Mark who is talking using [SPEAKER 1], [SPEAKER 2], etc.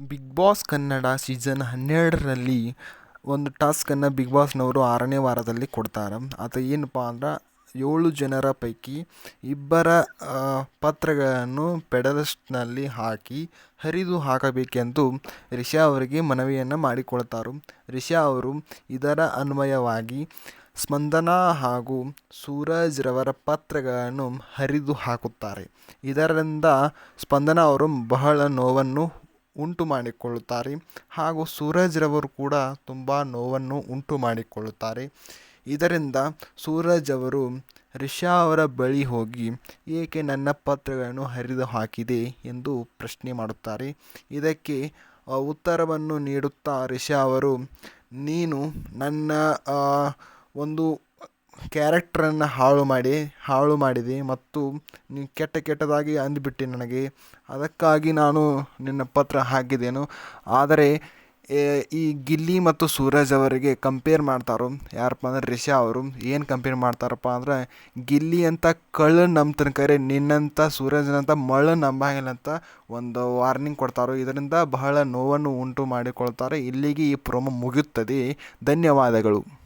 [SPEAKER 1] Big boss Kannada season ಹನ್ನೆರಡರಲ್ಲಿ ಒಂದು ಟಾಸ್ಕನ್ನು big ಬಾಸ್ನವರು ಆರನೇ ವಾರದಲ್ಲಿ ಕೊಡ್ತಾರೆ. ಅದು ಏನಪ್ಪ ಅಂದ್ರೆ ಏಳು ಜನರ ಪೈಕಿ ಇಬ್ಬರ ಪತ್ರಗಳನ್ನು ಪೆಡಲಿಸ್ಟ್ನಲ್ಲಿ ಹಾಕಿ ಹರಿದು ಹಾಕಬೇಕೆಂದು ರಿಷಾ ಅವರಿಗೆ ಮನವಿಯನ್ನು ಮಾಡಿಕೊಳ್ತಾರೆ. ರಿಷಾ ಅವರು ಇದರ ಅನ್ವಯವಾಗಿ ಸ್ಪಂದನಾ ಹಾಗೂ ಸೂರಜ್ ರವರ ಪಾತ್ರಗಳನ್ನು ಹರಿದು ಹಾಕುತ್ತಾರೆ. ಇದರಿಂದ ಸ್ಪಂದನಾ ಅವರು ಬಹಳ ನೋವನ್ನು ಉಂಟು ಮಾಡಿಕೊಳ್ಳುತ್ತಾರೆ ಹಾಗೂ ಸೂರಜ್ರವರು ಕೂಡ ತುಂಬ ನೋವನ್ನು ಉಂಟು ಮಾಡಿಕೊಳ್ಳುತ್ತಾರೆ ಇದರಿಂದ ಸೂರಜ್ ಅವರು ರಿಷಾ ಅವರ ಬಳಿ ಹೋಗಿ ಏಕೆ ನನ್ನ ಪತ್ರಗಳನ್ನು ಹರಿದು ಹಾಕಿದೆ ಎಂದು ಪ್ರಶ್ನೆ ಮಾಡುತ್ತಾರೆ. ಇದಕ್ಕೆ ಉತ್ತರವನ್ನು ನೀಡುತ್ತಾ ರಿಷಾ ಅವರು, ನೀನು ನನ್ನ ಒಂದು ಕ್ಯಾರೆಕ್ಟ್ರನ್ನು ಹಾಳು ಮಾಡಿ, ಹಾಳು ಮಾಡಿದೆ ಮತ್ತು ನೀವು ಕೆಟ್ಟ ಕೆಟ್ಟದಾಗಿ ಅಂದುಬಿಟ್ಟೆ ನನಗೆ. ಅದಕ್ಕಾಗಿ ನಾನು ನಿನ್ನ ಪತ್ರ ಹಾಕಿದ್ದೇನು ಆದರೆ ಈ ಗಿಲ್ಲಿ ಮತ್ತು ಸೂರಜ್ ಅವರಿಗೆ ಕಂಪೇರ್ ಮಾಡ್ತಾರೋ? ಯಾರಪ್ಪ ಅಂದ್ರೆ ರಿಷಾ ಅವರು. ಏನು ಕಂಪೇರ್ ಮಾಡ್ತಾರಪ್ಪ ಅಂದ್ರೆ, ಗಿಲ್ಲಿ ಅಂತ ಕಳ್ಳ ನಂಬ್ತಾನೆ ಕರೆ ನಿನ್ನಂಥ ಸೂರಜ್ನಂಥ ಮಳ್ಳ ನಂಬಂಗಿಲ್ಲ ಅಂತ ಒಂದು ವಾರ್ನಿಂಗ್ ಕೊಡ್ತಾರೋ? ಇದರಿಂದ ಬಹಳ ನೋವನ್ನು ಉಂಟು ಮಾಡಿಕೊಳ್ತಾರೆ. ಇಲ್ಲಿಗೆ ಈ ಪ್ರೋಮೋ ಮುಗಿಯುತ್ತದೆ. ಧನ್ಯವಾದಗಳು.